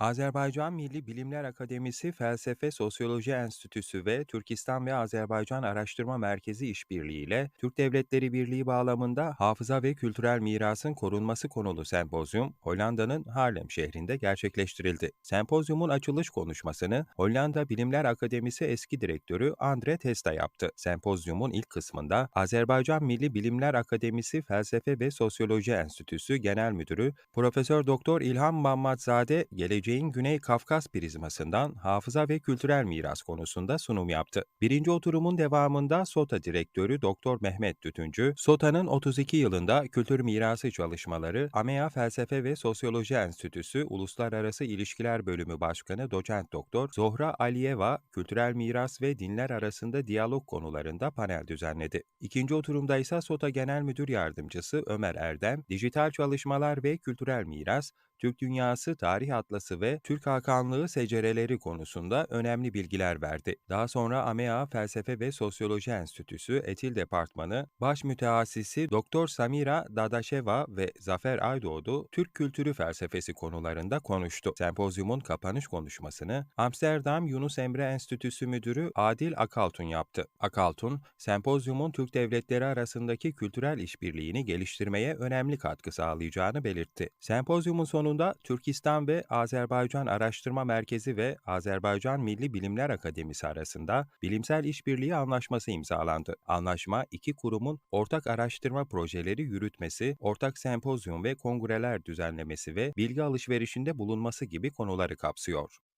Azerbaycan Milli Bilimler Akademisi Felsefe Sosyoloji Enstitüsü ve Türkistan ve Azerbaycan Araştırma Merkezi işbirliğiyle Türk Devletleri Birliği bağlamında hafıza ve kültürel mirasın korunması konulu sempozyum Hollanda'nın Haarlem şehrinde gerçekleştirildi. Sempozyumun açılış konuşmasını Hollanda Bilimler Akademisi eski direktörü Andre Testa yaptı. Sempozyumun ilk kısmında Azerbaycan Milli Bilimler Akademisi Felsefe ve Sosyoloji Enstitüsü Genel Müdürü Profesör Doktor İlham Mammatzade geleceğin Güney Kafkas prizmasından hafıza ve kültürel miras konusunda sunum yaptı. Birinci oturumun devamında SOTA direktörü Doktor Mehmet Tütüncü, SOTA'nın 32 yılında kültür mirası çalışmaları, AMEA Felsefe ve Sosyoloji Enstitüsü Uluslararası İlişkiler Bölümü Başkanı Doçent Doktor Zohra Aliyeva, kültürel miras ve dinler arasında diyalog konularında panel düzenledi. İkinci oturumda ise SOTA Genel Müdür Yardımcısı Ömer Erdem, dijital çalışmalar ve kültürel miras, Türk Dünyası Tarih Atlası ve Türk Hakanlığı secereleri konusunda önemli bilgiler verdi. Daha sonra AMEA Felsefe ve Sosyoloji Enstitüsü Etil Departmanı Baş Mütehassisi Doktor Samira Dadaşeva ve Zafer Aydoğdu Türk kültürü felsefesi konularında konuştu. Sempozyumun kapanış konuşmasını Amsterdam Yunus Emre Enstitüsü Müdürü Adil Akaltun yaptı. Akaltun, sempozyumun Türk devletleri arasındaki kültürel işbirliğini geliştirmeye önemli katkı sağlayacağını belirtti. Sempozyumun sonunda Türkistan ve Azerbaycan Araştırma Merkezi ve Azerbaycan Milli Bilimler Akademisi arasında bilimsel işbirliği anlaşması imzalandı. Anlaşma iki kurumun ortak araştırma projeleri yürütmesi, ortak sempozyum ve kongreler düzenlemesi ve bilgi alışverişinde bulunması gibi konuları kapsıyor.